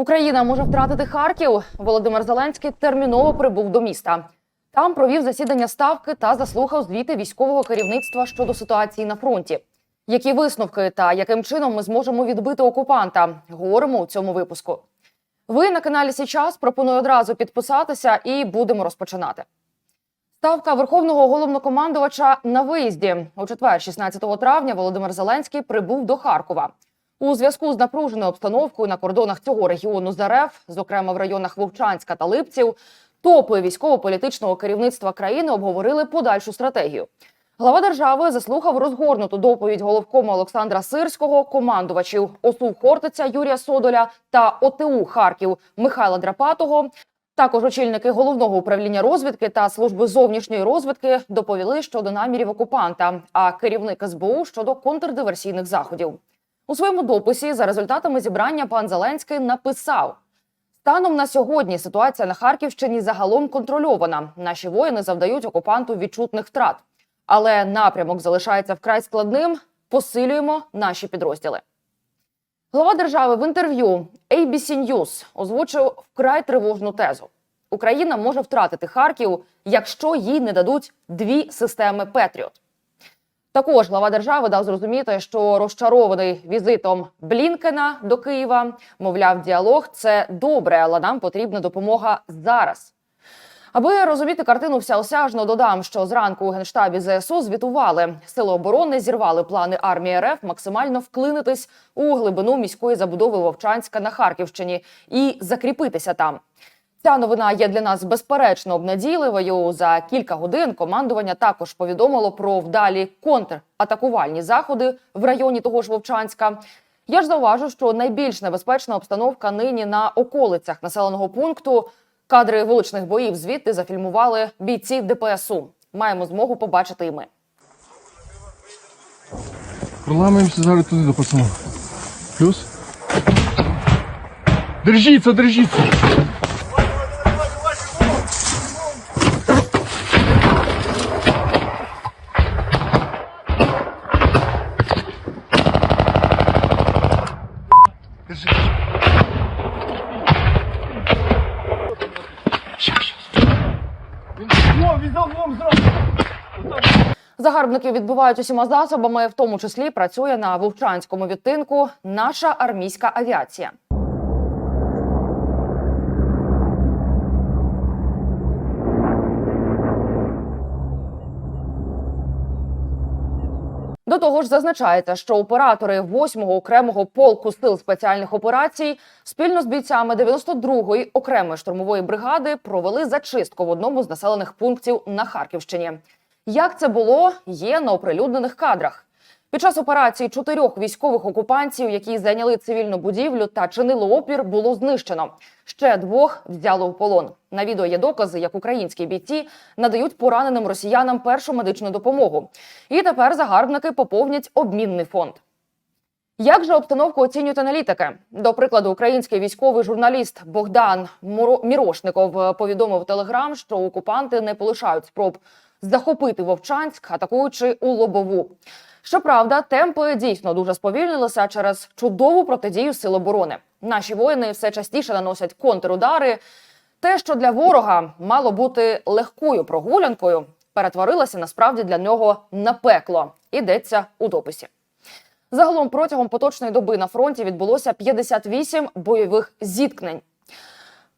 Україна може втратити Харків. Володимир Зеленський терміново прибув до міста. Там провів засідання ставки та заслухав звіти військового керівництва щодо ситуації на фронті. Які висновки та яким чином ми зможемо відбити окупанта? Говоримо у цьому випуску. Ви на каналі Січас. Пропоную одразу підписатися і будемо розпочинати. Ставка верховного головнокомандувача на виїзді у четвер, 16 травня, Володимир Зеленський прибув до Харкова. У зв'язку з напруженою обстановкою на кордонах цього регіону з РФ, зокрема в районах Вовчанська та Липців, топи військово-політичного керівництва країни обговорили подальшу стратегію. Глава держави заслухав розгорнуту доповідь головкома Олександра Сирського, командувачів ОСУ Хортиця Юрія Содоля та ОТУ Харків Михайла Драпатого. Також очільники головного управління розвідки та служби зовнішньої розвідки доповіли щодо намірів окупанта, а керівник СБУ щодо контрдиверсійних заходів. У своєму дописі за результатами зібрання пан Зеленський написав: станом на сьогодні ситуація на Харківщині загалом контрольована. Наші воїни завдають окупанту відчутних втрат, але напрямок залишається вкрай складним. Посилюємо наші підрозділи. Глава держави в інтерв'ю ABC News озвучив вкрай тривожну тезу: Україна може втратити Харків, якщо їй не дадуть дві системи Петріот. Також глава держави дав зрозуміти, що розчарований візитом Блінкена до Києва, мовляв, діалог це добре, але нам потрібна допомога зараз. Аби розуміти картину всеосяжно, додам, що зранку у генштабі ЗСУ звітували сили оборони зірвали плани армії РФ максимально вклинитись у глибину міської забудови Вовчанська на Харківщині і закріпитися там. Ця новина є для нас безперечно обнадійливою. За кілька годин командування також повідомило про вдалі контратакувальні заходи в районі того ж Вовчанська. Я ж зауважу, що найбільш небезпечна обстановка нині на околицях населеного пункту. Кадри вуличних боїв звідти зафільмували бійці ДПСУ. Маємо змогу побачити і ми. Проламуємося зараз туди до пацанів. Плюс. Держіться, держіться! Він, о, він за углом зразу. Загарбники відбивають усіма засобами, в тому числі працює на вовчанському відтинку наша армійська авіація. До того ж, зазначається, що оператори 8-го окремого полку сил спеціальних операцій спільно з бійцями 92-ї окремої штурмової бригади провели зачистку в одному з населених пунктів на Харківщині. Як це було, є на оприлюднених кадрах. Під час операції чотирьох військових окупантів, які зайняли цивільну будівлю та чинили опір, було знищено. Ще двох взяли в полон. На відео є докази, як українські бійці надають пораненим росіянам першу медичну допомогу. І тепер загарбники поповнять обмінний фонд. Як же обстановку оцінюють аналітики? До прикладу, український військовий журналіст Богдан Мірошников повідомив Телеграм, що окупанти не полишають спроб захопити Вовчанськ, атакуючи у лобову. Щоправда, темпи дійсно дуже сповільнилися через чудову протидію сил оборони. Наші воїни все частіше наносять контрудари. Те, що для ворога мало бути легкою прогулянкою, перетворилося насправді для нього на пекло. Йдеться у дописі. Загалом протягом поточної доби на фронті відбулося 58 бойових зіткнень.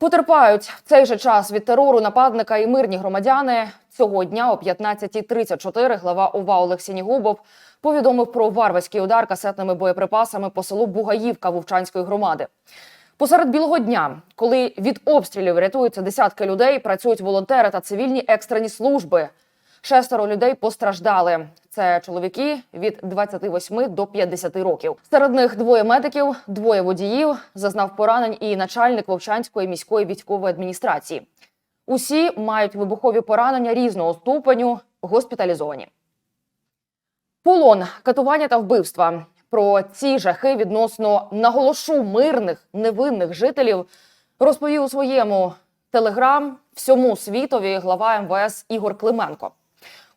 Потерпають в цей же час від терору нападника і мирні громадяни. Цього дня о 15.34 глава ОВА Олег Сінігубов повідомив про варварський удар касетними боєприпасами по селу Бугаївка Вовчанської громади. Посеред білого дня, коли від обстрілів рятуються десятки людей, працюють волонтери та цивільні екстрені служби. Шестеро людей постраждали. Це чоловіки від 28 до 50 років. Серед них двоє медиків, двоє водіїв. Зазнав поранень і начальник Вовчанської міської військової адміністрації. Усі мають вибухові поранення різного ступеню, госпіталізовані. Полон, катування та вбивства. Про ці жахи відносно наголошу мирних невинних жителів розповів у своєму телеграм всьому світові глава МВС Ігор Клименко.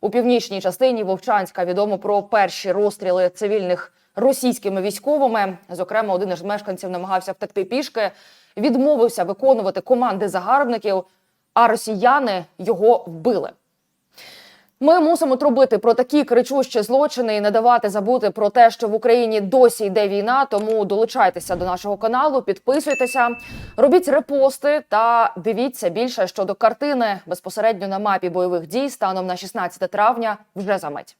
У північній частині Вовчанська відомо про перші розстріли цивільних російськими військовими. Зокрема, один із мешканців намагався втекти пішки. відмовився виконувати команди загарбників, а росіяни його вбили. Ми мусимо трубити про такі кричущі злочини і не давати забути про те, що в Україні досі йде війна. Тому долучайтеся до нашого каналу, підписуйтеся, робіть репости та дивіться більше щодо картини безпосередньо на мапі бойових дій станом на 16 травня вже за мить.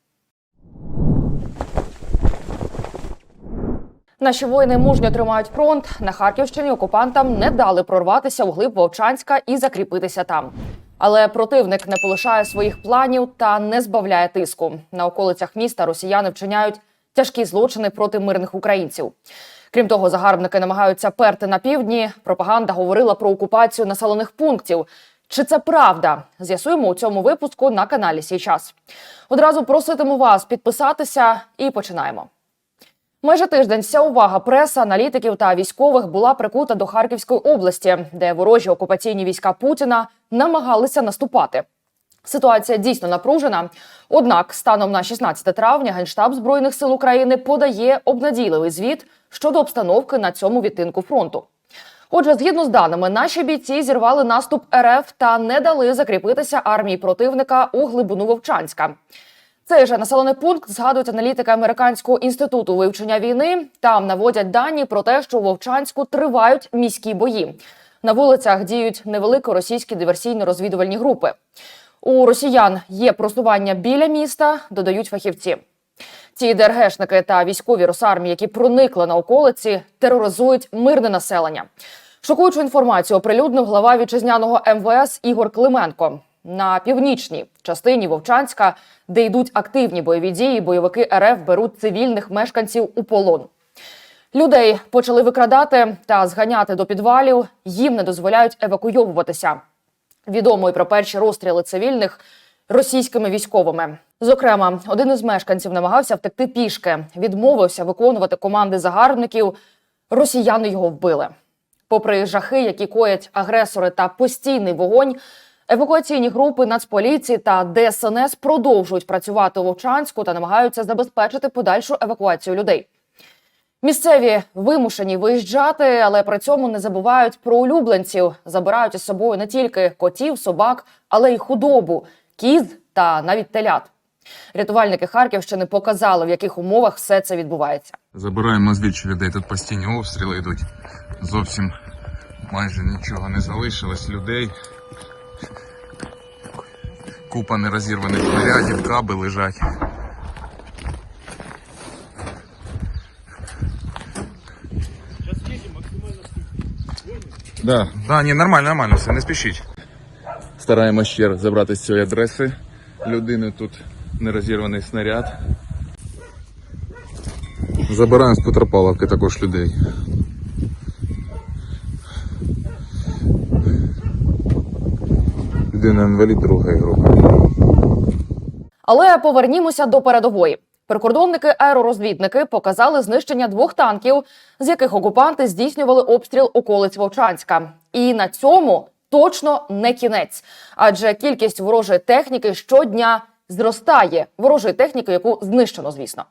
Наші воїни мужньо тримають фронт. На Харківщині окупантам не дали прорватися у глиб Вовчанська і закріпитися там. Але противник не полишає своїх планів та не збавляє тиску. На околицях міста росіяни вчиняють тяжкі злочини проти мирних українців. Крім того, загарбники намагаються перти на півдні. Пропаганда говорила про окупацію населених пунктів. Чи це правда? З'ясуємо у цьому випуску на каналі Сій час. Одразу проситиму вас підписатися і починаємо. Майже тиждень вся увага преса, аналітиків та військових була прикута до Харківської області, де ворожі окупаційні війська Путіна намагалися наступати. Ситуація дійсно напружена. Однак, станом на 16 травня Генштаб збройних сил України подає обнадійливий звіт щодо обстановки на цьому відтинку фронту. Отже, згідно з даними, наші бійці зірвали наступ РФ та не дали закріпитися армії противника у глибину Вовчанська. Цей же населений пункт згадують аналітики американського інституту вивчення війни. Там наводять дані про те, що у Вовчанську тривають міські бої. На вулицях діють невеликі російські диверсійно-розвідувальні групи. У росіян є просування біля міста, додають фахівці. Ці ДРГшники та військові Росармії, які проникли на околиці, тероризують мирне населення. Шокуючу інформацію оприлюднив глава вітчизняного МВС Ігор Клименко. На північній частині Вовчанська, де йдуть активні бойові дії, бойовики РФ беруть цивільних мешканців у полон. Людей почали викрадати та зганяти до підвалів. Їм не дозволяють евакуйовуватися. Відомо і про перші розстріли цивільних російськими військовими. Зокрема, один із мешканців намагався втекти пішки, відмовився виконувати команди загарбників. Росіяни його вбили. Попри жахи, які коять агресори та постійний вогонь, евакуаційні групи Нацполіції та ДСНС продовжують працювати у Вовчанську та намагаються забезпечити подальшу евакуацію людей. Місцеві вимушені виїжджати, але при цьому не забувають про улюбленців. Забирають із собою не тільки котів, собак, але й худобу, кіз та навіть телят. Рятувальники Харківщини показали, в яких умовах все це відбувається. Забираємо звідчі людей. Тут постійні обстріли йдуть. Зовсім майже нічого не залишилось людей. Купа нерозірваних снарядів, каби лежать. Да, да, ні, нормально, нормально, все, не спішіть. Стараємось ще раз забрати з цієї адреси людини. Тут нерозірваний снаряд. Забираємо з Петропавловки також людей. Людина інвалід другої групи. Але повернімося до передової. Прикордонники аеророзвідники показали знищення двох танків, з яких окупанти здійснювали обстріл околиць Вовчанська. І на цьому точно не кінець, адже кількість ворожої техніки щодня зростає. Ворожої техніки, яку знищено, звісно.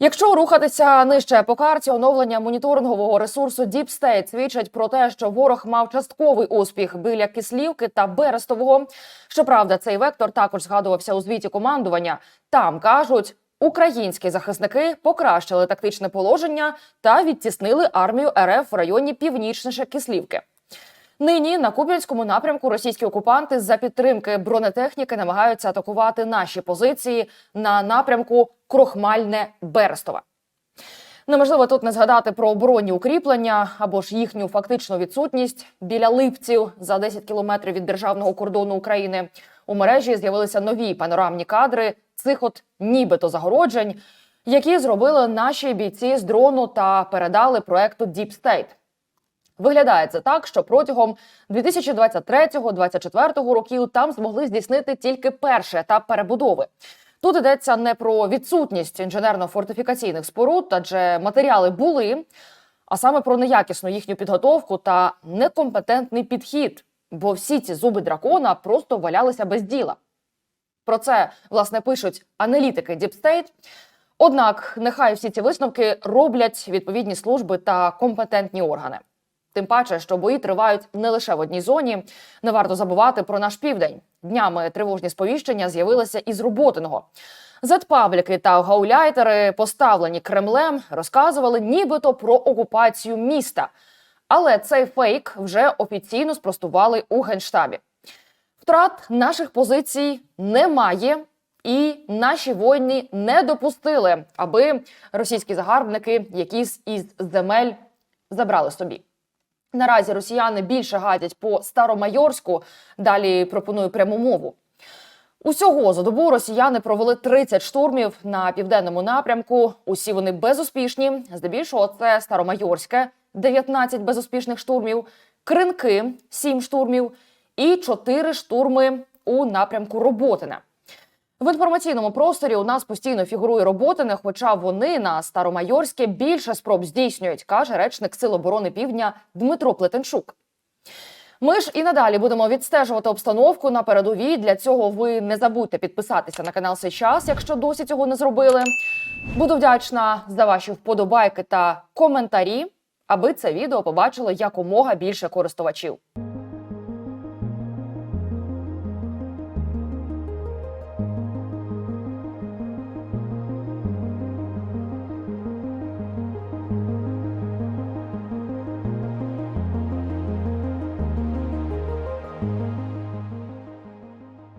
Якщо рухатися нижче по карті, оновлення моніторингового ресурсу Deep State свідчать про те, що ворог мав частковий успіх біля Кислівки та Берестового. Щоправда, цей вектор також згадувався у звіті командування. Там кажуть, українські захисники покращили тактичне положення та відтіснили армію РФ в районі північніше Кислівки. Нині на Куп'янському напрямку російські окупанти за підтримки бронетехніки намагаються атакувати наші позиції на напрямку Крохмальне Берестове. Неможливо тут не згадати про оборонні укріплення або ж їхню фактичну відсутність біля липців за 10 кілометрів від державного кордону України. У мережі з'явилися нові панорамні кадри цих от нібито загороджень, які зробили наші бійці з дрону та передали проекту Deep State. Виглядає це так, що протягом 2023-2024 років там змогли здійснити тільки перший етап перебудови. Тут йдеться не про відсутність інженерно-фортифікаційних споруд, адже матеріали були, а саме про неякісну їхню підготовку та некомпетентний підхід, бо всі ці зуби дракона просто валялися без діла. Про це власне пишуть аналітики State. Однак, нехай всі ці висновки роблять відповідні служби та компетентні органи. Тим паче, що бої тривають не лише в одній зоні. Не варто забувати про наш південь. Днями тривожні сповіщення з'явилися із роботиного. Зетпабліки та гауляйтери, поставлені Кремлем, розказували нібито про окупацію міста. Але цей фейк вже офіційно спростували у генштабі. Втрат наших позицій немає, і наші воїни не допустили, аби російські загарбники якісь із земель забрали собі. Наразі росіяни більше гадять по Старомайорську. Далі пропоную пряму мову. Усього за добу росіяни провели 30 штурмів на південному напрямку. Усі вони безуспішні. Здебільшого це Старомайорське, 19 безуспішних штурмів, Кринки 7 штурмів і 4 штурми у напрямку Роботине. В інформаційному просторі у нас постійно фігурує Роботине, хоча вони на Старомайорське більше спроб здійснюють, каже речник Сил оборони Півдня Дмитро Плетенчук. Ми ж і надалі будемо відстежувати обстановку на передовій. Для цього ви не забудьте підписатися на канал «Сей час, якщо досі цього не зробили. Буду вдячна за ваші вподобайки та коментарі, аби це відео побачило якомога більше користувачів.